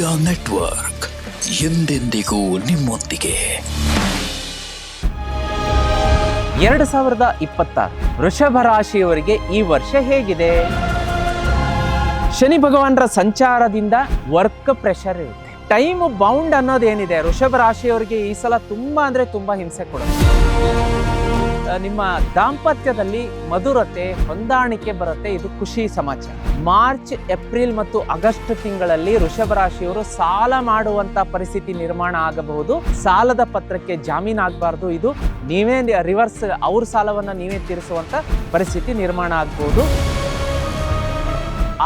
Media network ಎಂದೆಂದಿಗೂ ನಿಮ್ಮೊಂದಿಗೆ. ಎರಡು ಸಾವಿರದ ಇಪ್ಪತ್ತಾರು ವೃಷಭ ರಾಶಿಯವರಿಗೆ ಈ ವರ್ಷ ಹೇಗಿದೆ? ಶನಿ ಭಗವಾನರ ಸಂಚಾರದಿಂದ ವರ್ಕ್ ಪ್ರೆಷರ್ ಇರುತ್ತೆ. ಟೈಮ್ ಬೌಂಡ್ ಅನ್ನೋದೇನಿದೆ. ವೃಷಭ ರಾಶಿಯವರಿಗೆ ಈ ಸಲ ತುಂಬಾ ಅಂದ್ರೆ ತುಂಬಾ ಹಿಂಸೆ ಕೊಡುತ್ತೆ. ನಿಮ್ಮ ದಾಂಪತ್ಯದಲ್ಲಿ ಮಧುರತೆ, ಹೊಂದಾಣಿಕೆ ಬರುತ್ತೆ. ಇದು ಖುಷಿ ಸಮಾಚಾರ. ಮಾರ್ಚ್, ಏಪ್ರಿಲ್ ಮತ್ತು ಆಗಸ್ಟ್ ತಿಂಗಳಲ್ಲಿ ಋಷಭ ರಾಶಿಯವರು ಸಾಲ ಮಾಡುವಂತ ಪರಿಸ್ಥಿತಿ ನಿರ್ಮಾಣ ಆಗಬಹುದು. ಸಾಲದ ಪತ್ರಕ್ಕೆ ಜಾಮೀನು ಆಗಬಾರ್ದು. ಇದು ನೀವೇ ರಿವರ್ಸ್ ಅವ್ರ ಸಾಲವನ್ನ ನೀವೇ ತೀರಿಸುವಂತ ಪರಿಸ್ಥಿತಿ ನಿರ್ಮಾಣ ಆಗಬಹುದು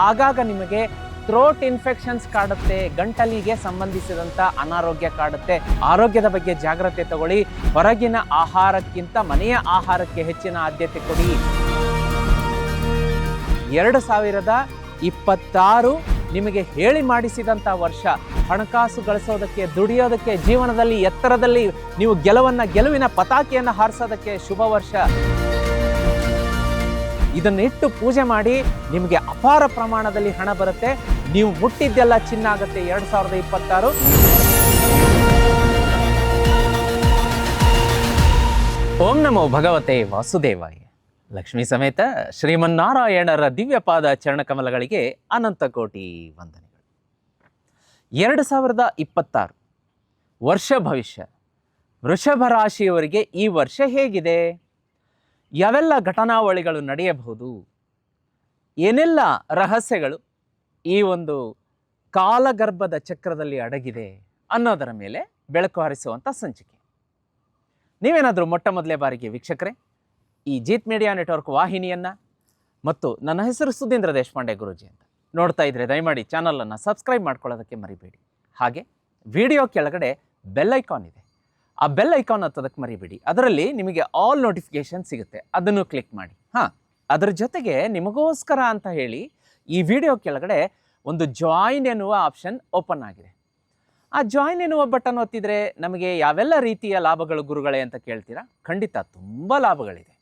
ಆಗಾಗ ನಿಮಗೆ ಥ್ರೋಟ್ ಇನ್ಫೆಕ್ಷನ್ಸ್ ಕಾಡುತ್ತೆ, ಗಂಟಲಿಗೆ ಸಂಬಂಧಿಸಿದಂಥ ಅನಾರೋಗ್ಯ ಕಾಡುತ್ತೆ. ಆರೋಗ್ಯದ ಬಗ್ಗೆ ಜಾಗ್ರತೆ ತಗೊಳ್ಳಿ. ಹೊರಗಿನ ಆಹಾರಕ್ಕಿಂತ ಮನೆಯ ಆಹಾರಕ್ಕೆ ಹೆಚ್ಚಿನ ಆದ್ಯತೆ ಕೊಡಿ. ಎರಡು ಸಾವಿರದ ಇಪ್ಪತ್ತಾರು ನಿಮಗೆ ಹೇಳಿ ಮಾಡಿಸಿದಂಥ ವರ್ಷ, ಹಣಕಾಸು ಗಳಿಸೋದಕ್ಕೆ, ದುಡಿಯೋದಕ್ಕೆ, ಜೀವನದಲ್ಲಿ ಎತ್ತರದಲ್ಲಿ ನೀವು ಗೆಲುವನ್ನು, ಗೆಲುವಿನ ಪತಾಕೆಯನ್ನು ಹಾರಿಸೋದಕ್ಕೆ ಶುಭ ವರ್ಷ. ಇದನ್ನಿಟ್ಟು ಪೂಜೆ ಮಾಡಿ ನಿಮಗೆ ಅಪಾರ ಪ್ರಮಾಣದಲ್ಲಿ ಹಣ ಬರುತ್ತೆ. ನೀವು ಮುಟ್ಟಿದ್ದೆಲ್ಲ ಚಿನ್ನ ಆಗುತ್ತೆ ಎರಡು ಸಾವಿರದ ಇಪ್ಪತ್ತಾರು. ಓಂ ನಮೋ ಭಗವತೆ ವಾಸುದೇವಾಯ. ಲಕ್ಷ್ಮೀ ಸಮೇತ ಶ್ರೀಮನ್ನಾರಾಯಣರ ದಿವ್ಯಪಾದ ಚರಣಕಮಲಗಳಿಗೆ ಅನಂತ ಕೋಟಿ ವಂದನೆಗಳು. ಎರಡು ಸಾವಿರದ ಇಪ್ಪತ್ತಾರು ವರ್ಷ ಭವಿಷ್ಯ. ವೃಷಭ ರಾಶಿಯವರಿಗೆ ಈ ವರ್ಷ ಹೇಗಿದೆ? ಯಾವೆಲ್ಲ ಘಟನಾವಳಿಗಳು ನಡೆಯಬಹುದು? ಏನೆಲ್ಲ ರಹಸ್ಯಗಳು ಈ ಒಂದು ಕಾಲಗರ್ಭದ ಚಕ್ರದಲ್ಲಿ ಅಡಗಿದೆ ಅನ್ನೋದರ ಮೇಲೆ ಬೆಳಕು ಹರಿಸುವಂಥ ಸಂಚಿಕೆ. ನೀವೇನಾದರೂ ಮೊಟ್ಟ ಮೊದಲೇ ಬಾರಿಗೆ ವೀಕ್ಷಕರೇ, ಈ ಜೀತ್ ಮೀಡಿಯಾ ನೆಟ್ವರ್ಕ್ ವಾಹಿನಿಯನ್ನು ಮತ್ತು ನನ್ನ ಹೆಸರು ಸುಧೀಂದ್ರ ದೇಶಪಾಂಡೆ ಗುರೂಜಿ ಅಂತ ನೋಡ್ತಾ ಇದ್ರೆ ದಯಮಾಡಿ ಚಾನಲನ್ನು ಸಬ್ಸ್ಕ್ರೈಬ್ ಮಾಡ್ಕೊಳ್ಳೋದಕ್ಕೆ ಮರಿಬೇಡಿ. ಹಾಗೆ ವಿಡಿಯೋ ಕೆಳಗಡೆ ಬೆಲ್ಲೈಕಾನ್ ಇದೆ. ಆ ಬೆಲ್ ಐಕಾನ್ ಹತ್ತೋದಕ್ಕೆ ಮರಿಬೇಡಿ. ಅದರಲ್ಲಿ ನಿಮಗೆ ಆಲ್ ನೋಟಿಫಿಕೇಷನ್ ಸಿಗುತ್ತೆ. ಅದನ್ನು ಕ್ಲಿಕ್ ಮಾಡಿ. ಹಾಂ, ಅದರ ಜೊತೆಗೆ ನಿಮಗೋಸ್ಕರ ಅಂತ ಹೇಳಿ ಈ ವಿಡಿಯೋ ಕೆಳಗಡೆ ಒಂದು ಜಾಯಿನ್ ಎನ್ನುವ ಆಪ್ಷನ್ ಓಪನ್ ಆಗಿದೆ. ಆ ಜಾಯಿನ್ ಎನ್ನುವ ಬಟನ್ ಒತ್ತಿದರೆ ನಮಗೆ ಯಾವೆಲ್ಲ ರೀತಿಯ ಲಾಭಗಳು ಗುರುಗಳೇ ಅಂತ ಕೇಳ್ತೀರಾ? ಖಂಡಿತ ತುಂಬ ಲಾಭಗಳಿದೆ.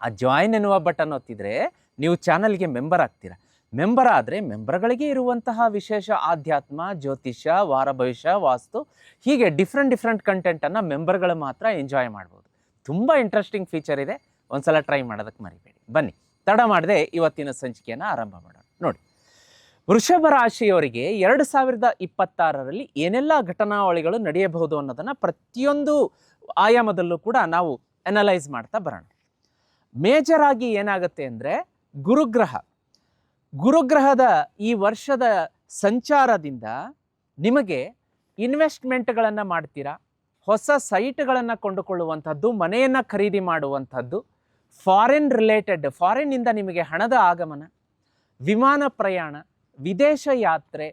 ಆ ಜಾಯಿನ್ ಎನ್ನುವ ಬಟನ್ ಒತ್ತಿದರೆ ನೀವು ಚಾನಲ್ಗೆ ಮೆಂಬರ್ ಆಗ್ತೀರಾ. ಮೆಂಬರ್ ಆದರೆ ಮೆಂಬರ್ಗಳಿಗೆ ಇರುವಂತಹ ವಿಶೇಷ ಆಧ್ಯಾತ್ಮ, ಜ್ಯೋತಿಷ್ಯ, ವಾರ ಭವಿಷ್ಯ, ವಾಸ್ತು, ಹೀಗೆ ಡಿಫ್ರೆಂಟ್ ಡಿಫ್ರೆಂಟ್ ಕಂಟೆಂಟನ್ನು ಮೆಂಬರ್ಗಳು ಮಾತ್ರ ಎಂಜಾಯ್ ಮಾಡ್ಬೋದು. ತುಂಬ ಇಂಟ್ರೆಸ್ಟಿಂಗ್ ಫೀಚರ್ ಇದೆ. ಒಂದ್ಸಲ ಟ್ರೈ ಮಾಡೋದಕ್ಕೆ ಮರಿಬೇಡಿ. ಬನ್ನಿ. ತಡ ಮಾಡದೆ ಇವತ್ತಿನ ಸಂಚಿಕೆಯನ್ನು ಆರಂಭ ಮಾಡೋಣ. ನೋಡಿ. ವೃಷಭ ರಾಶಿಯವರಿಗೆ ಎರಡು ಸಾವಿರದ ಇಪ್ಪತ್ತಾರರಲ್ಲಿ ಏನೆಲ್ಲ ಘಟನಾವಳಿಗಳು ನಡೆಯಬಹುದು ಅನ್ನೋದನ್ನು ಪ್ರತಿಯೊಂದು ಆಯಾಮದಲ್ಲೂ ಕೂಡ ನಾವು ಅನಲೈಸ್ ಮಾಡ್ತಾ ಬರೋಣ. ಮೇಜರ್ ಆಗಿ ಏನಾಗುತ್ತೆ ಅಂದರೆ ಗುರುಗ್ರಹ. ಗುರುಗ್ರಹದ ಈ ವರ್ಷದ ಸಂಚಾರದಿಂದ ನಿಮಗೆ ಇನ್ವೆಸ್ಟ್ಮೆಂಟ್ಗಳನ್ನು ಮಾಡ್ತೀರಾ? ಹೊಸ ಸೈಟ್ಗಳನ್ನು ಕೊಂಡುಕೊಳ್ಳುವಂಥದ್ದು, ಮನೆಯನ್ನು ಖರೀದಿ ಮಾಡುವಂಥದ್ದು ಫಾರಿನ್ ರಿಲೇಟೆಡ್ ಫಾರಿನ್ನಿಂದ ನಿಮಗೆ ಹಣದ ಆಗಮನ, ವಿಮಾನ ಪ್ರಯಾಣ, ವಿದೇಶ ಯಾತ್ರೆ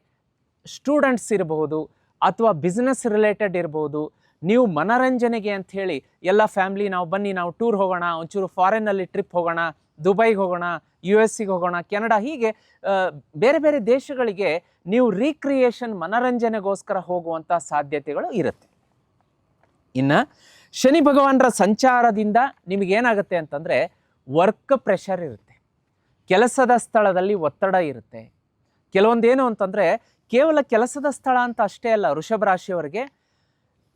ಸ್ಟೂಡೆಂಟ್ಸ್ ಇರಬಹುದು ಅಥವಾ ಬಿಸ್ನೆಸ್ ರಿಲೇಟೆಡ್ ಇರ್ಬೋದು ನೀವು ಮನರಂಜನೆಗೆ ಅಂತ ಹೇಳಿ ಎಲ್ಲ ಫ್ಯಾಮ್ಲಿ ನಾವು ಬನ್ನಿ, ನಾವು ಟೂರ್ ಹೋಗೋಣ, ಒಂಚೂರು ಫಾರಿನ್ನಲ್ಲಿ ಟ್ರಿಪ್ ಹೋಗೋಣ ದುಬೈಗೆ ಹೋಗೋಣ ಯು ಎಸ್ ಸಿಗೆ ಹೋಗೋಣ, ಕೆನಡಾ, ಹೀಗೆ ಬೇರೆ ಬೇರೆ ದೇಶಗಳಿಗೆ ನೀವು ರೀಕ್ರಿಯೇಷನ್ ಮನರಂಜನೆಗೋಸ್ಕರ ಹೋಗುವಂಥ ಸಾಧ್ಯತೆಗಳು ಇರುತ್ತೆ. ಇನ್ನು ಶನಿ ಭಗವಾನರ ಸಂಚಾರದಿಂದ ನಿಮಗೇನಾಗುತ್ತೆ ಅಂತಂದರೆ ವರ್ಕ್ ಪ್ರೆಷರ್ ಇರುತ್ತೆ. ಕೆಲಸದ ಸ್ಥಳದಲ್ಲಿ ಒತ್ತಡ ಇರುತ್ತೆ. ಕೆಲವೊಂದೇನು ಅಂತಂದರೆ ಕೇವಲ ಕೆಲಸದ ಸ್ಥಳ ಅಂತ ಅಷ್ಟೇ ಅಲ್ಲ, ವೃಷಭ ರಾಶಿಯವರಿಗೆ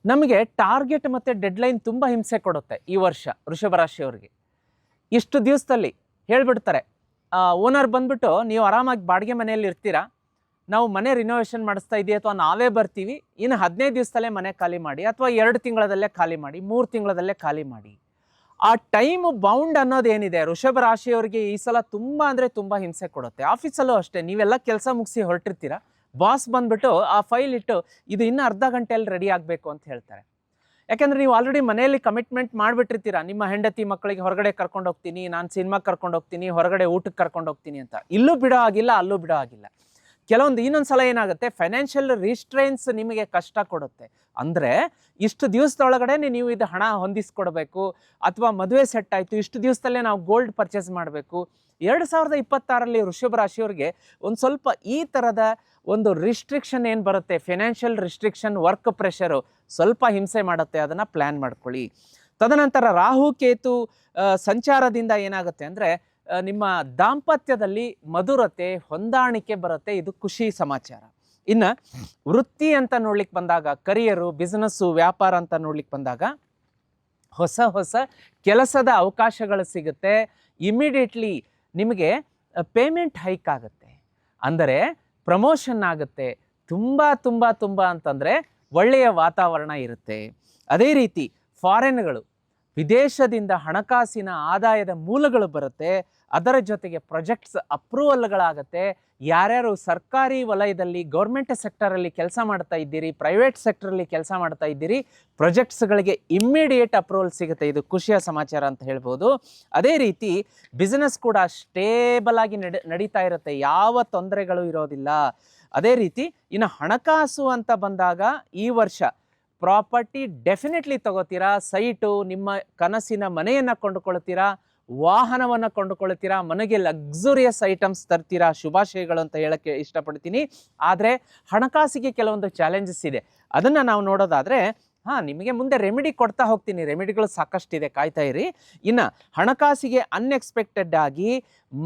ನಮಗೆ ಟಾರ್ಗೆಟ್ ಮತ್ತು ಡೆಡ್ಲೈನ್ ತುಂಬ ಹಿಂಸೆ ಕೊಡುತ್ತೆ ಈ ವರ್ಷ ವೃಷಭ ರಾಶಿಯವರಿಗೆ. ಇಷ್ಟು ದಿವಸದಲ್ಲಿ ಹೇಳ್ಬಿಡ್ತಾರೆ. ಓನರ್ ಬಂದ್ಬಿಟ್ಟು, ನೀವು ಆರಾಮಾಗಿ ಬಾಡಿಗೆ ಮನೆಯಲ್ಲಿ ಇರ್ತೀರಾ? ನಾವು ಮನೆ ರಿನೋವೇಷನ್ ಮಾಡಿಸ್ತಾ ಇದೀವಿ ಅಥವಾ ನಾವೇ ಬರ್ತೀವಿ? ಇನ್ನು ಹದಿನೈದು ದಿವಸದಲ್ಲೇ ಮನೆ ಖಾಲಿ ಮಾಡಿ ಅಥವಾ ಎರಡು ತಿಂಗಳದಲ್ಲೇ ಖಾಲಿ ಮಾಡಿ, ಮೂರು ತಿಂಗಳದಲ್ಲೇ ಖಾಲಿ ಮಾಡಿ. ಆ ಟೈಮು ಬೌಂಡ್ ಅನ್ನೋದೇನಿದೆ ಋಷಭ ರಾಶಿಯವರಿಗೆ ಈ ಸಲ ತುಂಬ ಅಂದರೆ ತುಂಬ ಹಿಂಸೆ ಕೊಡುತ್ತೆ. ಆಫೀಸಲ್ಲೂ ಅಷ್ಟೇ, ನೀವೆಲ್ಲ ಕೆಲಸ ಮುಗಿಸಿ ಹೊರಟಿರ್ತೀರಾ? ಬಾಸ್ ಬಂದ್ಬಿಟ್ಟು ಆ ಫೈಲ್ ಇಟ್ಟು, ಇದು ಇನ್ನೂ ಅರ್ಧ ಗಂಟೆಯಲ್ಲಿ ರೆಡಿ ಆಗಬೇಕು ಅಂತ ಹೇಳ್ತಾರೆ. ಯಾಕಂದ್ರೆ ನೀವು ಆಲ್ರೆಡಿ ಮನೆಯಲ್ಲಿ ಕಮಿಟ್ಮೆಂಟ್ ಮಾಡಿಬಿಟ್ಟಿರ್ತೀರಾ, ನಿಮ್ಮ ಹೆಂಡತಿ ಮಕ್ಕಳಿಗೆ ಹೊರಗಡೆ ಕರ್ಕೊಂಡು ಹೋಗ್ತೀನಿ, ನಾನು ಸಿನಿಮಾಗೆ ಕರ್ಕೊಂಡು ಹೋಗ್ತೀನಿ, ಹೊರಗಡೆ ಊಟಕ್ಕೆ ಕರ್ಕೊಂಡು ಹೋಗ್ತೀನಿ ಅಂತ. ಇಲ್ಲೂ ಬಿಡೋ ಆಗಿಲ್ಲ ಅಲ್ಲೂ ಬಿಡೋ ಆಗಿಲ್ಲ ಕೆಲವೊಂದು ಇನ್ನೊಂದು ಸಲ ಏನಾಗುತ್ತೆ ಫೈನಾನ್ಷಿಯಲ್ ರಿಸ್ಟ್ರೈನ್ಸ್ ನಿಮಗೆ ಕಷ್ಟ ಕೊಡುತ್ತೆ. ಅಂದರೆ ಇಷ್ಟು ದಿವಸದೊಳಗಡೆ ನೀವು ಇದು ಹಣ ಹೊಂದಿಸ್ಕೊಡ್ಬೇಕು, ಅಥವಾ ಮದುವೆ ಸೆಟ್ ಆಯಿತು, ಇಷ್ಟು ದಿವಸದಲ್ಲೇ ನಾವು ಗೋಲ್ಡ್ ಪರ್ಚೇಸ್ ಮಾಡಬೇಕು. ಎರಡು ಸಾವಿರದ ಇಪ್ಪತ್ತಾರಲ್ಲಿ ವೃಷಭ ರಾಶಿಯವರಿಗೆ ಒಂದು ಸ್ವಲ್ಪ ಈ ಥರದ ಒಂದು ರಿಸ್ಟ್ರಿಕ್ಷನ್ ಏನು ಬರುತ್ತೆ? ಫಿನಾನ್ಷಿಯಲ್ ರಿಸ್ಟ್ರಿಕ್ಷನ್ ವರ್ಕ್ ಪ್ರೆಷರು ಸ್ವಲ್ಪ ಹಿಂಸೆ ಮಾಡುತ್ತೆ, ಅದನ್ನು ಪ್ಲ್ಯಾನ್ ಮಾಡ್ಕೊಳ್ಳಿ. ತದನಂತರ ರಾಹು ಕೇತು ಸಂಚಾರದಿಂದ ಏನಾಗುತ್ತೆ ಅಂದರೆ ನಿಮ್ಮ ದಾಂಪತ್ಯದಲ್ಲಿ ಮಧುರತೆ, ಹೊಂದಾಣಿಕೆ ಬರುತ್ತೆ, ಇದು ಖುಷಿ ಸಮಾಚಾರ. ಇನ್ನು ವೃತ್ತಿ ಅಂತ ನೋಡ್ಲಿಕ್ಕೆ ಬಂದಾಗ ಕರಿಯರು ಬಿಸ್ನೆಸ್ಸು ವ್ಯಾಪಾರ ಅಂತ ನೋಡ್ಲಿಕ್ಕೆ ಬಂದಾಗ, ಹೊಸ ಹೊಸ ಕೆಲಸದ ಅವಕಾಶಗಳು ಸಿಗುತ್ತೆ ಇಮಿಡಿಯೇಟ್ಲಿ ನಿಮಗೆ ಪೇಮೆಂಟ್ ಹೈಕ್ ಆಗುತ್ತೆ. ಅಂದರೆ ಪ್ರಮೋಷನ್ ಆಗುತ್ತೆ. ತುಂಬ ತುಂಬ ತುಂಬ ಅಂತಂದರೆ ಒಳ್ಳೆಯ ವಾತಾವರಣ ಇರುತ್ತೆ. ಅದೇ ರೀತಿ ಫಾರಿನ್ಗಳು ವಿದೇಶದಿಂದ ಹಣಕಾಸಿನ ಆದಾಯದ ಮೂಲಗಳು ಬರುತ್ತೆ, ಅದರ ಜೊತೆಗೆ ಪ್ರಾಜೆಕ್ಟ್ಸ್ ಅಪ್ರೂವಲ್ಗಳಾಗತ್ತೆ. ಯಾರ್ಯಾರು ಸರ್ಕಾರಿ ವಲಯದಲ್ಲಿ ಗೌರ್ಮೆಂಟ್ ಸೆಕ್ಟರಲ್ಲಿ ಕೆಲಸ ಮಾಡ್ತಾ ಇದ್ದೀರಿ, ಪ್ರೈವೇಟ್ ಸೆಕ್ಟರಲ್ಲಿ ಕೆಲಸ ಮಾಡ್ತಾ ಇದ್ದೀರಿ, ಪ್ರೊಜೆಕ್ಟ್ಸ್ಗಳಿಗೆ ಇಮ್ಮಿಡಿಯೇಟ್ ಅಪ್ರೂವಲ್ ಸಿಗುತ್ತೆ. ಇದು ಖುಷಿಯ ಸಮಾಚಾರ ಅಂತ ಹೇಳ್ಬೋದು. ಅದೇ ರೀತಿ ಬಿಸ್ನೆಸ್ ಕೂಡ ಸ್ಟೇಬಲ್ ಆಗಿ ನಡೆ, ನಡೀತಾ ಇರುತ್ತೆ. ಯಾವ ತೊಂದರೆಗಳು ಇರೋದಿಲ್ಲ. ಅದೇ ರೀತಿ ಇನ್ನು ಹಣಕಾಸು ಅಂತ ಬಂದಾಗ ಈ ವರ್ಷ ಪ್ರಾಪರ್ಟಿ ಡೆಫಿನೆಟ್ಲಿ ತಗೋತೀರಾ? ಸೈಟು, ನಿಮ್ಮ ಕನಸಿನ ಮನೆಯನ್ನು ಕೊಂಡುಕೊಳ್ತೀರಾ? ವಾಹನವನ್ನು ಕೊಂಡುಕೊಳ್ತೀರಾ? ಮನೆಗೆ ಲಕ್ಸುರಿಯಸ್ ಐಟಮ್ಸ್ ತರ್ತೀರಾ? ಶುಭಾಶಯಗಳು ಅಂತ ಹೇಳಕ್ಕೆ ಇಷ್ಟಪಡ್ತೀನಿ. ಆದರೆ ಹಣಕಾಸಿಗೆ ಕೆಲವೊಂದು ಚಾಲೆಂಜಸ್ ಇದೆ. ಅದನ್ನು ನಾವು ನೋಡೋದಾದರೆ, ಹಾಂ, ನಿಮಗೆ ಮುಂದೆ ರೆಮಿಡಿ ಕೊಡ್ತಾ ಹೋಗ್ತೀನಿ. ರೆಮಿಡಿಗಳು ಸಾಕಷ್ಟಿದೆ. ಕಾಯ್ತಾ ಇರಿ. ಇನ್ನು ಹಣಕಾಸಿಗೆ ಅನ್ಎಕ್ಸ್ಪೆಕ್ಟೆಡ್ ಆಗಿ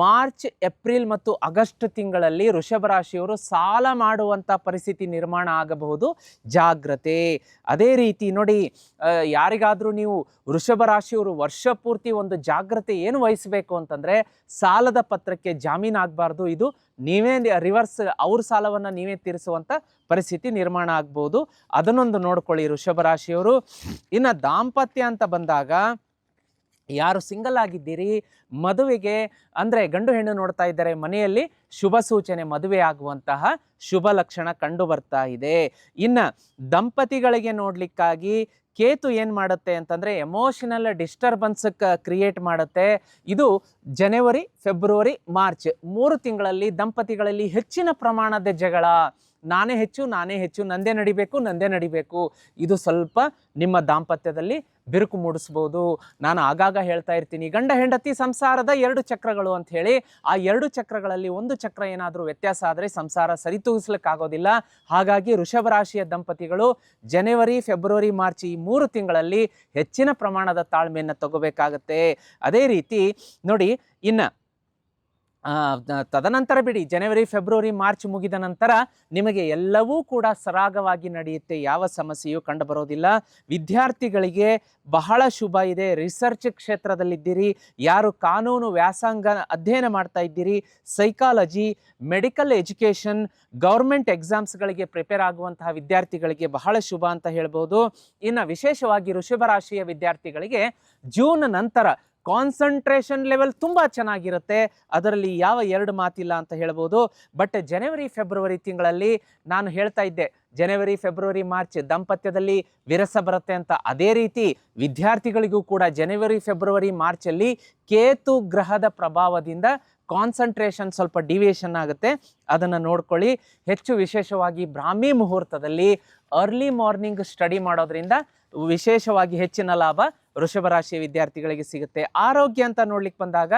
ಮಾರ್ಚ್, ಏಪ್ರಿಲ್ ಮತ್ತು ಆಗಸ್ಟ್ ತಿಂಗಳಲ್ಲಿ ವೃಷಭ ರಾಶಿಯವರು ಸಾಲ ಮಾಡುವಂಥ ಪರಿಸ್ಥಿತಿ ನಿರ್ಮಾಣ ಆಗಬಹುದು. ಜಾಗ್ರತೆ. ಅದೇ ರೀತಿ ನೋಡಿ ಯಾರಿಗಾದರೂ ನೀವು ವೃಷಭ ರಾಶಿಯವರು ವರ್ಷ ಪೂರ್ತಿ ಒಂದು ಜಾಗ್ರತೆ ಏನು ವಹಿಸಬೇಕು ಅಂತಂದರೆ, ಸಾಲದ ಪತ್ರಕ್ಕೆ ಜಾಮೀನು ಆಗಬಾರ್ದು. ಇದು ನೀವೇ ರಿವರ್ಸ್ ಅವ್ರ ಸಾಲವನ್ನು ನೀವೇ ತೀರಿಸುವಂಥ ಪರಿಸ್ಥಿತಿ ನಿರ್ಮಾಣ ಆಗ್ಬೋದು. ಅದನ್ನೊಂದು ನೋಡ್ಕೊಳ್ಳಿ ವೃಷಭ ರಾಶಿಯವರು. ಇನ್ನು ದಾಂಪತ್ಯ ಅಂತ ಬಂದಾಗ ಯಾರು ಸಿಂಗಲ್ ಆಗಿದ್ದೀರಿ? ಮದುವೆಗೆ, ಅಂದರೆ ಗಂಡು ಹೆಣ್ಣು ನೋಡ್ತಾ ಇದ್ದಾರೆ ಮನೆಯಲ್ಲಿ, ಶುಭ ಸೂಚನೆ ಮದುವೆ ಆಗುವಂತಹ ಶುಭ ಲಕ್ಷಣ ಕಂಡು ಬರ್ತಾ ಇದೆ. ಇನ್ನು ದಂಪತಿಗಳಿಗೆ ನೋಡಲಿಕ್ಕಾಗಿ ಕೇತು ಏನು ಮಾಡುತ್ತೆ ಅಂತಂದರೆ ಎಮೋಷನಲ್ ಡಿಸ್ಟರ್ಬೆನ್ಸ್ ಕ್ರಿಯೇಟ್ ಮಾಡುತ್ತೆ. ಇದು ಜನವರಿ, ಫೆಬ್ರವರಿ, ಮಾರ್ಚ್ ಮೂರು ತಿಂಗಳಲ್ಲಿ ದಂಪತಿಗಳಲ್ಲಿ ಹೆಚ್ಚಿನ ಪ್ರಮಾಣದ ಜಗಳ. ನಾನೇ ಹೆಚ್ಚು ನಾನೇ ಹೆಚ್ಚು, ನಂದೇ ನಡಿಬೇಕು ನಂದೇ ನಡಿಬೇಕು. ಇದು ಸ್ವಲ್ಪ ನಿಮ್ಮ ದಾಂಪತ್ಯದಲ್ಲಿ ಬಿರುಕು ಮೂಡಿಸ್ಬೋದು. ನಾನು ಆಗಾಗ ಹೇಳ್ತಾ ಇರ್ತೀನಿ, ಗಂಡ ಹೆಂಡತಿ ಸಂಸಾರದ ಎರಡು ಚಕ್ರಗಳು ಅಂತ ಹೇಳಿ, ಆ ಎರಡು ಚಕ್ರಗಳಲ್ಲಿ ಒಂದು ಚಕ್ರ ಏನಾದರೂ ವ್ಯತ್ಯಾಸ ಆದರೆ ಸಂಸಾರ ಸರಿತೂಗಿಸ್ಲಿಕ್ಕಾಗೋದಿಲ್ಲ ಹಾಗಾಗಿ ಋಷಭ ರಾಶಿಯ ದಂಪತಿಗಳು ಜನವರಿ, ಫೆಬ್ರವರಿ, ಮಾರ್ಚ್ ಈ ಮೂರು ತಿಂಗಳಲ್ಲಿ ಹೆಚ್ಚಿನ ಪ್ರಮಾಣದ ತಾಳ್ಮೆಯನ್ನು ತಗೋಬೇಕಾಗತ್ತೆ. ಅದೇ ರೀತಿ ನೋಡಿ, ಇನ್ನು ತದನಂತರ ಬಿಡಿ, ಜನವರಿ, ಫೆಬ್ರವರಿ, ಮಾರ್ಚ್ ಮುಗಿದ ನಂತರ ನಿಮಗೆ ಎಲ್ಲವೂ ಕೂಡ ಸರಾಗವಾಗಿ ನಡೆಯುತ್ತೆ. ಯಾವ ಸಮಸ್ಯೆಯೂ ಕಂಡುಬರೋದಿಲ್ಲ ವಿದ್ಯಾರ್ಥಿಗಳಿಗೆ ಬಹಳ ಶುಭ ಇದೆ. ರಿಸರ್ಚ್ ಕ್ಷೇತ್ರದಲ್ಲಿದ್ದೀರಿ. ಯಾರು ಕಾನೂನು ವ್ಯಾಸಂಗ ಅಧ್ಯಯನ ಮಾಡ್ತಾ ಇದ್ದೀರಿ. ಸೈಕಾಲಜಿ, ಮೆಡಿಕಲ್ ಎಜುಕೇಷನ್, ಗೌರ್ಮೆಂಟ್ ಎಕ್ಸಾಮ್ಸ್ಗಳಿಗೆ ಪ್ರಿಪೇರ್ ಆಗುವಂತಹ ವಿದ್ಯಾರ್ಥಿಗಳಿಗೆ ಬಹಳ ಶುಭ ಅಂತ ಹೇಳ್ಬೋದು. ಇನ್ನು ವಿಶೇಷವಾಗಿ ವೃಷಭ ರಾಶಿಯ ವಿದ್ಯಾರ್ಥಿಗಳಿಗೆ ಜೂನ್ ನಂತರ ಕಾನ್ಸಂಟ್ರೇಷನ್ ಲೆವೆಲ್ ತುಂಬ ಚೆನ್ನಾಗಿರುತ್ತೆ. ಅದರಲ್ಲಿ ಯಾವ ಎರಡು ಮಾತಿಲ್ಲ ಅಂತ ಹೇಳ್ಬೋದು. ಬಟ್ ಜನವರಿ ಫೆಬ್ರವರಿ ತಿಂಗಳಲ್ಲಿ ನಾನು ಹೇಳ್ತಾ ಇದ್ದೆ. ಜನವರಿ ಫೆಬ್ರವರಿ ಮಾರ್ಚ್ ದಂಪತ್ಯದಲ್ಲಿ ವಿರಸ ಬರುತ್ತೆ ಅಂತ. ಅದೇ ರೀತಿ ವಿದ್ಯಾರ್ಥಿಗಳಿಗೂ ಕೂಡ ಜನವರಿ ಫೆಬ್ರವರಿ ಮಾರ್ಚಲ್ಲಿ ಕೇತು ಗ್ರಹದ ಪ್ರಭಾವದಿಂದ ಕಾನ್ಸಂಟ್ರೇಷನ್ ಸ್ವಲ್ಪ ಡಿವಿಯೇಷನ್ ಆಗುತ್ತೆ. ಅದನ್ನು ನೋಡ್ಕೊಳ್ಳಿ. ಹೆಚ್ಚು ವಿಶೇಷವಾಗಿ ಬ್ರಾಹ್ಮಿ ಮುಹೂರ್ತದಲ್ಲಿ ಅರ್ಲಿ ಮಾರ್ನಿಂಗ್ ಸ್ಟಡಿ ಮಾಡೋದ್ರಿಂದ ವಿಶೇಷವಾಗಿ ಹೆಚ್ಚಿನ ಲಾಭ ವೃಷಭ ರಾಶಿಯ ವಿದ್ಯಾರ್ಥಿಗಳಿಗೆ ಸಿಗುತ್ತೆ. ಆರೋಗ್ಯ ಅಂತ ನೋಡ್ಲಿಕ್ಕೆ ಬಂದಾಗ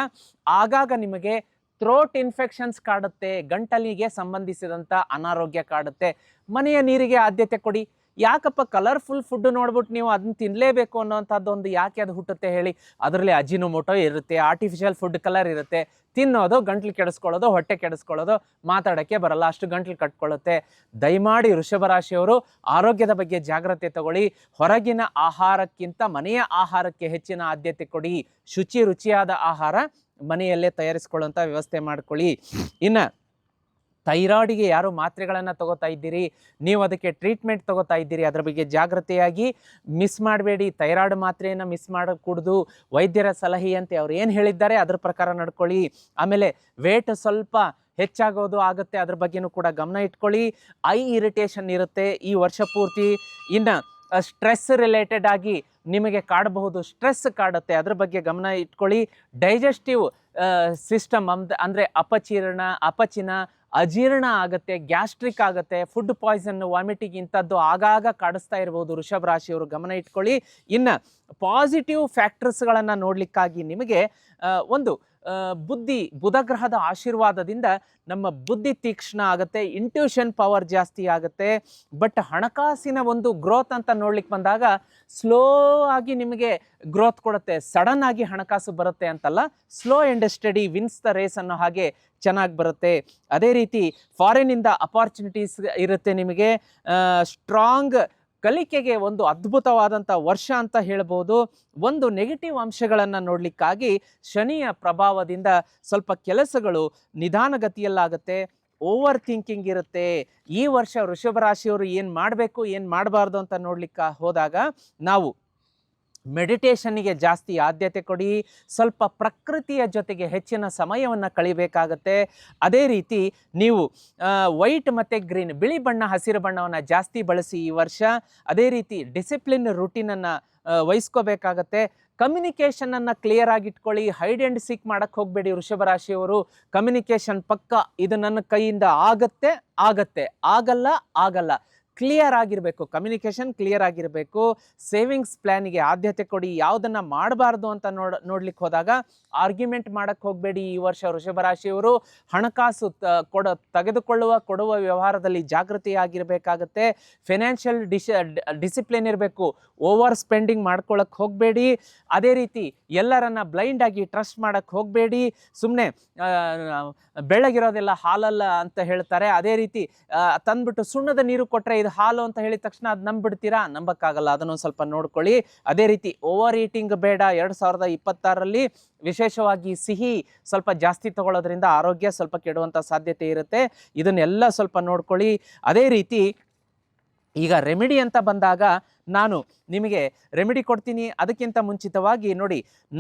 ಆಗಾಗ ನಿಮಗೆ ಥ್ರೋಟ್ ಇನ್ಫೆಕ್ಷನ್ಸ್ ಕಾಡುತ್ತೆ, ಗಂಟಲಿಗೆ ಸಂಬಂಧಿಸಿದಂಥ ಅನಾರೋಗ್ಯ ಕಾಡುತ್ತೆ. ಮನೆಯ ನೀರಿಗೆ ಆದ್ಯತೆ ಕೊಡಿ. ಯಾಕಪ್ಪ ಕಲರ್ಫುಲ್ ಫುಡ್ ನೋಡ್ಬಿಟ್ಟು ನೀವು ಅದನ್ನ ತಿನ್ನಲೇಬೇಕು ಅನ್ನೋಂಥದ್ದು ಒಂದು ಯಾಕೆ ಅದು ಹುಟ್ಟುತ್ತೆ ಹೇಳಿ? ಅದರಲ್ಲಿ ಅಜಿನೋಮೋಟೊ ಇರುತ್ತೆ ಆರ್ಟಿಫಿಷಿಯಲ್ ಫುಡ್ ಕಲರ್ ಇರುತ್ತೆ. ತಿನ್ನೋದು, ಗಂಟ್ಲು ಕೆಡಿಸ್ಕೊಳ್ಳೋದು, ಹೊಟ್ಟೆ ಕೆಡಿಸ್ಕೊಳ್ಳೋದು ಮಾತಾಡೋಕ್ಕೆ ಬರಲ್ಲ, ಅಷ್ಟು ಗಂಟ್ಲು ಕಟ್ಕೊಳ್ಳುತ್ತೆ. ದಯಮಾಡಿ ವೃಷಭ ರಾಶಿಯವರು ಆರೋಗ್ಯದ ಬಗ್ಗೆ ಜಾಗ್ರತೆ ತಗೊಳ್ಳಿ. ಹೊರಗಿನ ಆಹಾರಕ್ಕಿಂತ ಮನೆಯ ಆಹಾರಕ್ಕೆ ಹೆಚ್ಚಿನ ಆದ್ಯತೆ ಕೊಡಿ. ಶುಚಿ ರುಚಿಯಾದ ಆಹಾರ ಮನೆಯಲ್ಲೇ ತಯಾರಿಸ್ಕೊಳ್ಳುವಂಥ ವ್ಯವಸ್ಥೆ ಮಾಡ್ಕೊಳ್ಳಿ. ಇನ್ನು ಥೈರಾಯ್ಡಿಗೆ ಯಾರು ಮಾತ್ರೆಗಳನ್ನು ತಗೋತಾ ಇದ್ದೀರಿ? ನೀವು ಅದಕ್ಕೆ ಟ್ರೀಟ್ಮೆಂಟ್ ತಗೋತಾ ಇದ್ದೀರಿ. ಅದರ ಬಗ್ಗೆ ಜಾಗ್ರತೆಯಾಗಿ ಮಿಸ್ ಮಾಡಬೇಡಿ. ಥೈರಾಯ್ಡ್ ಮಾತ್ರೆಯನ್ನು ಮಿಸ್ ಮಾಡಕೂಡ್ದು. ವೈದ್ಯರ ಸಲಹೆಯಂತೆ ಅವ್ರು ಏನು ಹೇಳಿದ್ದಾರೆ ಅದ್ರ ಪ್ರಕಾರ ನಡ್ಕೊಳ್ಳಿ. ಆಮೇಲೆ ವೇಟ್ ಸ್ವಲ್ಪ ಹೆಚ್ಚಾಗೋದು ಆಗುತ್ತೆ. ಅದ್ರ ಬಗ್ಗೆನೂ ಕೂಡ ಗಮನ ಇಟ್ಕೊಳ್ಳಿ. ಐ ಇರಿಟೇಷನ್ ಇರುತ್ತೆ. ಈ ವರ್ಷ ಪೂರ್ತಿ ಇನ್ನು ಸ್ಟ್ರೆಸ್ ರಿಲೇಟೆಡ್ ಆಗಿ ನಿಮಗೆ ಕಾಡಬಹುದು. ಸ್ಟ್ರೆಸ್ ಕಾಡುತ್ತೆ. ಅದ್ರ ಬಗ್ಗೆ ಗಮನ ಇಟ್ಕೊಳ್ಳಿ. ಡೈಜೆಸ್ಟಿವ್ ಸಿಸ್ಟಮ್ ಅಂದರೆ ಅಪಚೀರ್ಣ ಅಪಚಿನ ಅಜೀರ್ಣ ಆಗುತ್ತೆ, ಗ್ಯಾಸ್ಟ್ರಿಕ್ ಆಗುತ್ತೆ, ಫುಡ್ ಪಾಯ್ಸನ್ ವಾಮಿಟಿಂಗ್ ಇಂಥದ್ದು ಆಗಾಗ ಕಾಡಿಸ್ತಾ ಇರ್ಬೋದು ವೃಷಭ ರಾಶಿಯವರು. ಗಮನ ಇಟ್ಕೊಳ್ಳಿ. ಇನ್ನು ಪಾಸಿಟಿವ್ ಫ್ಯಾಕ್ಟರ್ಸ್ಗಳನ್ನು ನೋಡಲಿಕ್ಕಾಗಿ ನಿಮಗೆ ಒಂದು ಬುದ್ಧಿ, ಬುಧಗ್ರಹದ ಆಶೀರ್ವಾದದಿಂದ ನಮ್ಮ ಬುದ್ಧಿ ತೀಕ್ಷ್ಣ ಆಗುತ್ತೆ ಇಂಟ್ಯೂಷನ್ ಪವರ್ ಜಾಸ್ತಿ ಆಗುತ್ತೆ. ಬಟ್ ಹಣಕಾಸಿನ ಒಂದು ಗ್ರೋತ್ ಅಂತ ನೋಡ್ಲಿಕ್ಕೆ ಬಂದಾಗ ಸ್ಲೋ ಆಗಿ ನಿಮಗೆ ಗ್ರೋತ್ ಕೊಡುತ್ತೆ ಸಡನ್ ಆಗಿ ಹಣಕಾಸು ಬರುತ್ತೆ ಅಂತಲ್ಲ slow and steady wins the race ಅನ್ನೋ ಹಾಗೆ ಚೆನ್ನಾಗಿ ಬರುತ್ತೆ. ಅದೇ ರೀತಿ ಫಾರಿನಿಂದ ಅಪಾರ್ಚುನಿಟೀಸ್ ಇರುತ್ತೆ ನಿಮಗೆ. ಸ್ಟ್ರಾಂಗ್ ಕಲಿಕೆಗೆ ಒಂದು ಅದ್ಭುತವಾದಂಥ ವರ್ಷ ಅಂತ ಹೇಳ್ಬೋದು. ಒಂದು ನೆಗೆಟಿವ್ ಅಂಶಗಳನ್ನು ನೋಡಲಿಕ್ಕಾಗಿ ಶನಿಯ ಪ್ರಭಾವದಿಂದ ಸ್ವಲ್ಪ ಕೆಲಸಗಳು ನಿಧಾನಗತಿಯಲ್ಲಾಗುತ್ತೆ ಓವರ್ ಥಿಂಕಿಂಗ್ ಇರುತ್ತೆ. ಈ ವರ್ಷ ವೃಷಭ ರಾಶಿಯವರು ಏನು ಮಾಡಬೇಕು, ಏನು ಮಾಡಬಾರ್ದು ಅಂತ ನೋಡ್ಲಿಕ್ಕೆ ಹೋದಾಗ ನಾವು ಮೆಡಿಟೇಷನ್ನಿಗೆ ಜಾಸ್ತಿ ಆದ್ಯತೆ ಕೊಡಿ, ಸ್ವಲ್ಪ ಪ್ರಕೃತಿಯ ಜೊತೆಗೆ ಹೆಚ್ಚಿನ ಸಮಯವನ್ನು ಕಳಿಬೇಕಾಗತ್ತೆ. ಅದೇ ರೀತಿ ನೀವು ವೈಟ್ ಮತ್ತು ಗ್ರೀನ್, ಬಿಳಿ ಬಣ್ಣ, ಹಸಿರು ಬಣ್ಣವನ್ನು ಜಾಸ್ತಿ ಬಳಸಿ ಈ ವರ್ಷ. ಅದೇ ರೀತಿ ಡಿಸಿಪ್ಲಿನ್ ರುಟೀನನ್ನು ವಹಿಸ್ಕೋಬೇಕಾಗತ್ತೆ. ಕಮ್ಯುನಿಕೇಷನನ್ನು ಕ್ಲಿಯರ್ ಆಗಿಟ್ಕೊಳ್ಳಿ. ಹೈಡ್ ಆ್ಯಂಡ್ ಸೀಕ್ ಮಾಡೋಕ್ಕೆ ಹೋಗಬೇಡಿ ವೃಷಭ ರಾಶಿಯವರು. ಕಮ್ಯುನಿಕೇಷನ್ ಪಕ್ಕ ಇದು ನನ್ನ ಕೈಯಿಂದ ಆಗತ್ತೆ ಆಗತ್ತೆ. ಆಗಲ್ಲ ಆಗಲ್ಲ. ಕ್ಲಿಯರ್ ಆಗಿರಬೇಕು ಕಮ್ಯುನಿಕೇಷನ್ ಕ್ಲಿಯರ್ ಆಗಿರಬೇಕು ಸೇವಿಂಗ್ಸ್ ಪ್ಲ್ಯಾನಿಗೆ ಆದ್ಯತೆ ಕೊಡಿ, ಯಾವುದನ್ನು ಮಾಡಬಾರ್ದು ಅಂತ ನೋಡ್ ನೋಡ್ಲಿಕ್ಕೆ ಹೋದಾಗ ಆರ್ಗ್ಯುಮೆಂಟ್ ಮಾಡೋಕ್ಕೆ ಹೋಗಬೇಡಿ. ಈ ವರ್ಷ ವೃಷಭ ರಾಶಿಯವರು ಹಣಕಾಸು ಕೊಡ, ತೆಗೆದುಕೊಳ್ಳುವ, ಕೊಡುವ ವ್ಯವಹಾರದಲ್ಲಿ ಜಾಗೃತಿಯಾಗಿರಬೇಕಾಗತ್ತೆ. ಫಿನಾನ್ಷಿಯಲ್ ಡಿಶ್ ಡಿಸಿಪ್ಲಿನ್ ಇರಬೇಕು. ಓವರ್ ಸ್ಪೆಂಡಿಂಗ್ ಮಾಡ್ಕೊಳ್ಳೋಕೆ ಹೋಗಬೇಡಿ. ಅದೇ ರೀತಿ ಎಲ್ಲರನ್ನ ಬ್ಲೈಂಡ್ ಆಗಿ ಟ್ರಸ್ಟ್ ಮಾಡೋಕ್ಕೆ ಹೋಗಬೇಡಿ. ಸುಮ್ಮನೆ ಬೆಳಗಿರೋದೆಲ್ಲ ಹಾಲಲ್ಲ ಅಂತ ಹೇಳ್ತಾರೆ. ಅದೇ ರೀತಿ ತಂದ್ಬಿಟ್ಟು ಸುಣ್ಣದ ನೀರು ಕೊಟ್ಟರೆ ಇದು ಹಾಲು ಅಂತ ಹೇಳಿದ ತಕ್ಷಣ ಅದು ನಂಬಿಡ್ತೀರಾ ನಂಬಕ್ಕಾಗಲ್ಲ. ಅದನ್ನು ಸ್ವಲ್ಪ ನೋಡ್ಕೊಳ್ಳಿ. ಅದೇ ರೀತಿ ಓವರ್ ಈಟಿಂಗ್ ಬೇಡ. ಎರಡು ಸಾವಿರದ ಇಪ್ಪತ್ತಾರರಲ್ಲಿ ವಿಶೇಷವಾಗಿ ಸಿಹಿ ಸ್ವಲ್ಪ ಜಾಸ್ತಿ ತಗೊಳ್ಳೋದ್ರಿಂದ ಆರೋಗ್ಯ ಸ್ವಲ್ಪ ಕೆಡುವಂಥ ಸಾಧ್ಯತೆ ಇರುತ್ತೆ. ಇದನ್ನೆಲ್ಲ ಸ್ವಲ್ಪ ನೋಡ್ಕೊಳ್ಳಿ. ಅದೇ ರೀತಿ ಈಗ ರೆಮಿಡಿ ಅಂತ ಬಂದಾಗ ನಾನು ನಿಮಗೆ ರೆಮಿಡಿ ಕೊಡ್ತೀನಿ. ಅದಕ್ಕಿಂತ ಮುಂಚಿತವಾಗಿ ನೋಡಿ,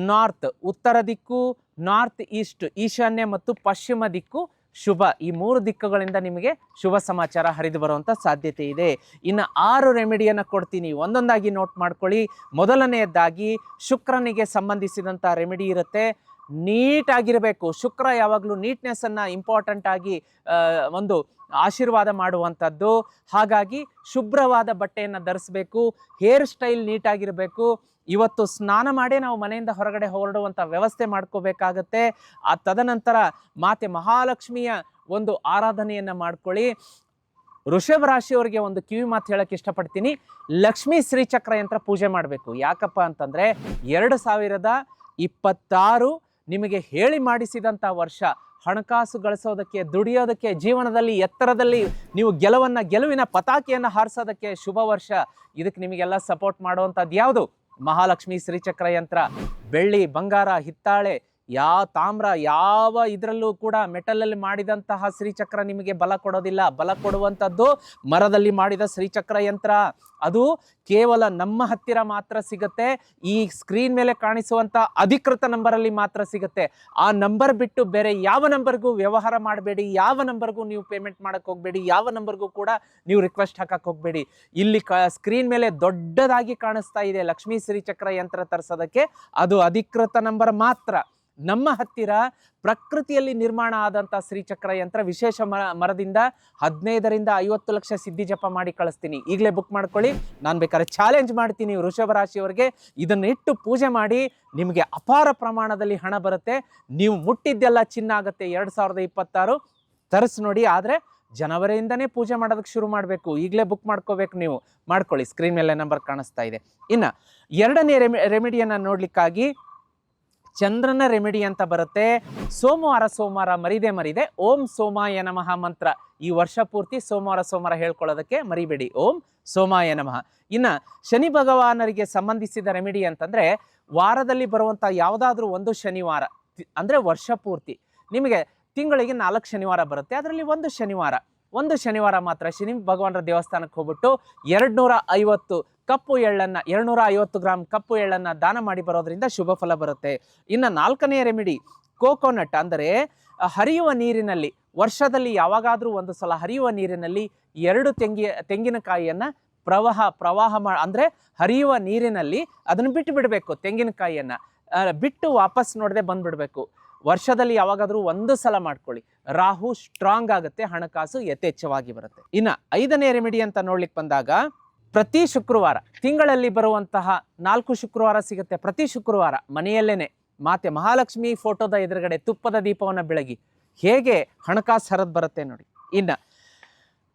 ನಾರ್ತ್, ಉತ್ತರ ದಿಕ್ಕು, ನಾರ್ತ್ ಈಸ್ಟ್, ಈಶಾನ್ಯ ಮತ್ತು ಪಶ್ಚಿಮ ದಿಕ್ಕು ಶುಭ. ಈ ಮೂರು ದಿಕ್ಕುಗಳಿಂದ ನಿಮಗೆ ಶುಭ ಸಮಾಚಾರ ಹರಿದು ಬರುವಂಥ ಸಾಧ್ಯತೆ ಇದೆ. ಇನ್ನು ಆರು ರೆಮಿಡಿಯನ್ನು ಕೊಡ್ತೀನಿ. ಒಂದೊಂದಾಗಿ ನೋಟ್ ಮಾಡ್ಕೊಳ್ಳಿ. ಮೊದಲನೆಯದ್ದಾಗಿ ಶುಕ್ರನಿಗೆ ಸಂಬಂಧಿಸಿದಂಥ ರೆಮಿಡಿ ಇರುತ್ತೆ. ನೀಟಾಗಿರಬೇಕು. ಶುಕ್ರ ಯಾವಾಗಲೂ ನೀಟ್ನೆಸ್ಸನ್ನು ಇಂಪಾರ್ಟೆಂಟ್ ಆಗಿ ಒಂದು ಆಶೀರ್ವಾದ ಮಾಡುವಂಥದ್ದು. ಹಾಗಾಗಿ ಶುಭ್ರವಾದ ಬಟ್ಟೆಯನ್ನು ಧರಿಸಬೇಕು ಹೇರ್ ಸ್ಟೈಲ್ ನೀಟಾಗಿರಬೇಕು. ಇವತ್ತು ಸ್ನಾನ ಮಾಡೇ ನಾವು ಮನೆಯಿಂದ ಹೊರಗಡೆ ಹೊರಡುವಂಥ ವ್ಯವಸ್ಥೆ ಮಾಡ್ಕೋಬೇಕಾಗತ್ತೆ. ಆ ತದನಂತರ ಮಾತೆ ಮಹಾಲಕ್ಷ್ಮಿಯ ಒಂದು ಆರಾಧನೆಯನ್ನು ಮಾಡ್ಕೊಳ್ಳಿ. ಋಷಭ ರಾಶಿಯವರಿಗೆ ಒಂದು ಕಿವಿ ಮಾತು ಹೇಳಕ್ಕೆ ಇಷ್ಟಪಡ್ತೀನಿ. ಲಕ್ಷ್ಮೀ ಶ್ರೀಚಕ್ರ ಯಂತ್ರ ಪೂಜೆ ಮಾಡಬೇಕು. ಯಾಕಪ್ಪ ಅಂತಂದರೆ ಎರಡು ಸಾವಿರದ ಇಪ್ಪತ್ತಾರು ನಿಮಗೆ ಹೇಳಿ ಮಾಡಿಸಿದಂಥ ವರ್ಷ, ಹಣಕಾಸು ಗಳಿಸೋದಕ್ಕೆ, ದುಡಿಯೋದಕ್ಕೆ, ಜೀವನದಲ್ಲಿ ಎತ್ತರದಲ್ಲಿ ನೀವು ಗೆಲುವನ್ನು, ಗೆಲುವಿನ ಪತಾಕೆಯನ್ನು ಹಾರಿಸೋದಕ್ಕೆ ಶುಭ ವರ್ಷ. ಇದಕ್ಕೆ ನಿಮಗೆಲ್ಲ ಸಪೋರ್ಟ್ ಮಾಡುವಂಥದ್ದು ಯಾವುದು? ಮಹಾಲಕ್ಷ್ಮಿ ಶ್ರೀಚಕ್ರ ಯಂತ್ರ, ಬೆಳ್ಳಿ, ಬಂಗಾರ, ಹಿತ್ತಾಳೆ ಯಾವ ತಾಮ್ರ ಯಾವ ಇದರಲ್ಲೂ ಕೂಡ ಮೆಟಲಲ್ಲಿ ಮಾಡಿದಂತಹ ಶ್ರೀಚಕ್ರ ನಿಮಗೆ ಬಲ ಕೊಡೋದಿಲ್ಲ. ಬಲ ಕೊಡುವಂಥದ್ದು ಮರದಲ್ಲಿ ಮಾಡಿದ ಶ್ರೀಚಕ್ರ ಯಂತ್ರ. ಅದು ಕೇವಲ ನಮ್ಮ ಹತ್ತಿರ ಮಾತ್ರ ಸಿಗುತ್ತೆ. ಈ ಸ್ಕ್ರೀನ್ ಮೇಲೆ ಕಾಣಿಸುವಂಥ ಅಧಿಕೃತ ನಂಬರಲ್ಲಿ ಮಾತ್ರ ಸಿಗುತ್ತೆ. ಆ ನಂಬರ್ ಬಿಟ್ಟು ಬೇರೆ ಯಾವ ನಂಬರ್ಗೂ ವ್ಯವಹಾರ ಮಾಡಬೇಡಿ. ಯಾವ ನಂಬರ್ಗೂ ನೀವು ಪೇಮೆಂಟ್ ಮಾಡಕ್ಕೆ ಹೋಗಬೇಡಿ. ಯಾವ ನಂಬರ್ಗೂ ಕೂಡ ನೀವು ರಿಕ್ವೆಸ್ಟ್ ಹಾಕಕ್ಕೆ ಹೋಗಬೇಡಿ. ಇಲ್ಲಿ ಕ ಸ್ಕ್ರೀನ್ ಮೇಲೆ ದೊಡ್ಡದಾಗಿ ಕಾಣಿಸ್ತಾ ಇದೆ ಲಕ್ಷ್ಮೀ ಶ್ರೀಚಕ್ರ ಯಂತ್ರ ತರಿಸೋದಕ್ಕೆ. ಅದು ಅಧಿಕೃತ ನಂಬರ್ ಮಾತ್ರ. ನಮ್ಮ ಹತ್ತಿರ ಪ್ರಕೃತಿಯಲ್ಲಿ ನಿರ್ಮಾಣ ಆದಂಥ ಶ್ರೀಚಕ್ರ ಯಂತ್ರ ವಿಶೇಷ ಮರ ಮರದಿಂದ ಹದಿನೈದರಿಂದ ಐವತ್ತು ಲಕ್ಷ ಸಿದ್ಧಿ ಜಪ ಮಾಡಿ ಕಳಿಸ್ತೀನಿ. ಈಗಲೇ ಬುಕ್ ಮಾಡ್ಕೊಳ್ಳಿ. ನಾನು ಬೇಕಾದ್ರೆ ಚಾಲೆಂಜ್ ಮಾಡ್ತೀನಿ ವೃಷಭ ರಾಶಿಯವರಿಗೆ. ಇದನ್ನ ಇಟ್ಟು ಪೂಜೆ ಮಾಡಿ ನಿಮಗೆ ಅಪಾರ ಪ್ರಮಾಣದಲ್ಲಿ ಹಣ ಬರುತ್ತೆ. ನೀವು ಮುಟ್ಟಿದ್ದೆಲ್ಲ ಚಿನ್ನ ಆಗುತ್ತೆ ಎರಡು ಸಾವಿರದ ಇಪ್ಪತ್ತಾರು. ತರಿಸಿ ನೋಡಿ, ಆದರೆ ಜನವರಿಯಿಂದನೇ ಪೂಜೆ ಮಾಡೋದಕ್ಕೆ ಶುರು ಮಾಡಬೇಕು. ಈಗಲೇ ಬುಕ್ ಮಾಡ್ಕೋಬೇಕು ನೀವು. ಮಾಡ್ಕೊಳ್ಳಿ. ಸ್ಕ್ರೀನ್ ಮೇಲೆ ನಂಬರ್ ಕಾಣಿಸ್ತಾ ಇದೆ. ಇನ್ನು ಎರಡನೇ ರೆಮಿ ರೆಮಿಡಿಯನ್ನು ನೋಡಲಿಕ್ಕಾಗಿ ಚಂದ್ರನ ರೆಮಿಡಿ ಅಂತ ಬರುತ್ತೆ. ಸೋಮವಾರ ಸೋಮವಾರ ಮರಿದೆ ಮರಿದೆ ಓಂ ಸೋಮಾಯ ನಮಃ ಮಂತ್ರ. ಈ ವರ್ಷ ಪೂರ್ತಿ ಸೋಮವಾರ ಸೋಮವಾರ ಹೇಳ್ಕೊಳ್ಳೋದಕ್ಕೆ ಮರಿಬೇಡಿ. ಓಂ ಸೋಮಾಯ ನಮಃ. ಇನ್ನು ಶನಿ ಭಗವಾನರಿಗೆ ಸಂಬಂಧಿಸಿದ ರೆಮಿಡಿ ಅಂತಂದರೆ ವಾರದಲ್ಲಿ ಬರುವಂಥ ಯಾವುದಾದ್ರೂ ಒಂದು ಶನಿವಾರ ಅಂದರೆ ವರ್ಷ ಪೂರ್ತಿ. ನಿಮಗೆ ತಿಂಗಳಿಗೆ ನಾಲ್ಕು ಶನಿವಾರ ಬರುತ್ತೆ. ಅದರಲ್ಲಿ ಒಂದು ಶನಿವಾರ. ಒಂದು ಶನಿವಾರ ಮಾತ್ರ ಶನಿ ಭಗವಾನರ ದೇವಸ್ಥಾನಕ್ಕೆ ಹೋಗ್ಬಿಟ್ಟು ಎರಡು ನೂರ ಐವತ್ತು ಕಪ್ಪು ಎಳ್ಳನ್ನು ಎರಡ್ನೂರ ಐವತ್ತು ಗ್ರಾಮ್ ಕಪ್ಪು ಎಳ್ಳನ್ನು ದಾನ ಮಾಡಿ ಬರೋದ್ರಿಂದ ಶುಭ ಫಲ ಬರುತ್ತೆ. ಇನ್ನು ನಾಲ್ಕನೇ ರೆಮಿಡಿ, ಕೋಕೋನಟ್ ಅಂದರೆ ಹರಿಯುವ ನೀರಿನಲ್ಲಿ, ವರ್ಷದಲ್ಲಿ ಯಾವಾಗಾದರೂ ಒಂದು ಸಲ ಹರಿಯುವ ನೀರಿನಲ್ಲಿ ಎರಡು ತೆಂಗಿ, ತೆಂಗಿನಕಾಯಿಯನ್ನು ಪ್ರವಾಹ ಪ್ರವಾಹ ಮಾ, ಅಂದರೆ ಹರಿಯುವ ನೀರಿನಲ್ಲಿ ಅದನ್ನು ಬಿಟ್ಟು ಬಿಡಬೇಕು, ತೆಂಗಿನಕಾಯಿಯನ್ನು. ಬಿಟ್ಟು ವಾಪಸ್ ನೋಡದೆ ಬಂದ್ಬಿಡಬೇಕು. ವರ್ಷದಲ್ಲಿ ಯಾವಾಗಾದರೂ ಒಂದು ಸಲ ಮಾಡ್ಕೊಳ್ಳಿ. ರಾಹು ಸ್ಟ್ರಾಂಗ್ ಆಗುತ್ತೆ, ಹಣಕಾಸು ಯಥೇಚ್ಛವಾಗಿ ಬರುತ್ತೆ. ಇನ್ನು ಐದನೇ ರೆಮಿಡಿ ಅಂತ ನೋಡ್ಲಿಕ್ಕೆ ಬಂದಾಗ ಪ್ರತಿ ಶುಕ್ರವಾರ, ತಿಂಗಳಲ್ಲಿ ಬರುವಂತಹ ನಾಲ್ಕು ಶುಕ್ರವಾರ ಸಿಗುತ್ತೆ. ಪ್ರತಿ ಶುಕ್ರವಾರ ಮನೆಯಲ್ಲೇನೆ ಮಾತೆ ಮಹಾಲಕ್ಷ್ಮಿ ಫೋಟೋದ ಎದುರುಗಡೆ ತುಪ್ಪದ ದೀಪವನ್ನು ಬೆಳಗಿ ಹೇಗೆ ಹಣಕಾಸು ಹರಿದು ಬರುತ್ತೆ ನೋಡಿ. ಇನ್ನು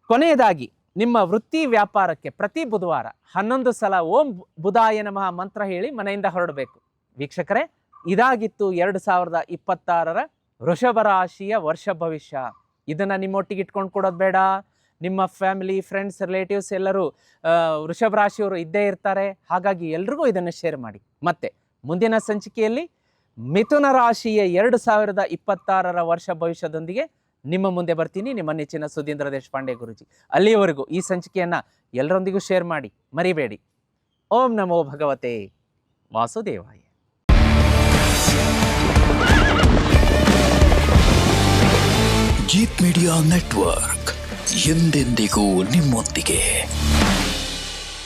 ಕೊನೆಯದಾಗಿ ನಿಮ್ಮ ವೃತ್ತಿ ವ್ಯಾಪಾರಕ್ಕೆ ಪ್ರತಿ ಬುಧವಾರ ಹನ್ನೊಂದು ಸಲ ಓಂ ಬುಧಾಯ ನಮಃ ಮಂತ್ರ ಹೇಳಿ ಮನೆಯಿಂದ ಹೊರಡಬೇಕು. ವೀಕ್ಷಕರೇ, ಇದಾಗಿತ್ತು ಎರಡು ಸಾವಿರದ ಇಪ್ಪತ್ತಾರರ ವೃಷಭ ರಾಶಿಯ ವರ್ಷ ಭವಿಷ್ಯ. ಇದನ್ನು ನಿಮ್ಮೊಟ್ಟಿಗೆ ಇಟ್ಕೊಂಡು ಕೊಡೋದು ಬೇಡ. ನಿಮ್ಮ ಫ್ಯಾಮಿಲಿ ಫ್ರೆಂಡ್ಸ್ ರಿಲೇಟಿವ್ಸ್ ಎಲ್ಲರೂ ವೃಷಭ ರಾಶಿಯವರು ಇದ್ದೇ ಇರ್ತಾರೆ. ಹಾಗಾಗಿ ಎಲ್ರಿಗೂ ಇದನ್ನು ಶೇರ್ ಮಾಡಿ. ಮತ್ತೆ ಮುಂದಿನ ಸಂಚಿಕೆಯಲ್ಲಿ ಮಿಥುನ ರಾಶಿಯ ಎರಡು ಸಾವಿರದ ಇಪ್ಪತ್ತಾರರ ವರ್ಷ ಭವಿಷ್ಯದೊಂದಿಗೆ ನಿಮ್ಮ ಮುಂದೆ ಬರ್ತೀನಿ. ನಿಮ್ಮ ನೆಚ್ಚಿನ ಸುಧೀಂದ್ರ ದೇಶಪಾಂಡೆ ಗುರುಜಿ. ಅಲ್ಲಿಯವರೆಗೂ ಈ ಸಂಚಿಕೆಯನ್ನು ಎಲ್ಲರೊಂದಿಗೂ ಶೇರ್ ಮಾಡಿ. ಮರಿಬೇಡಿ. ಓಂ ನಮೋ ಭಗವತೆ ವಾಸುದೇವಾಯ. ಜೀತ್ ಮೀಡಿಯಾ ನೆಟ್ವರ್ಕ್ ಎಂದೆಂದಿಗೂ ನಿಮ್ಮೊಂದಿಗೆ.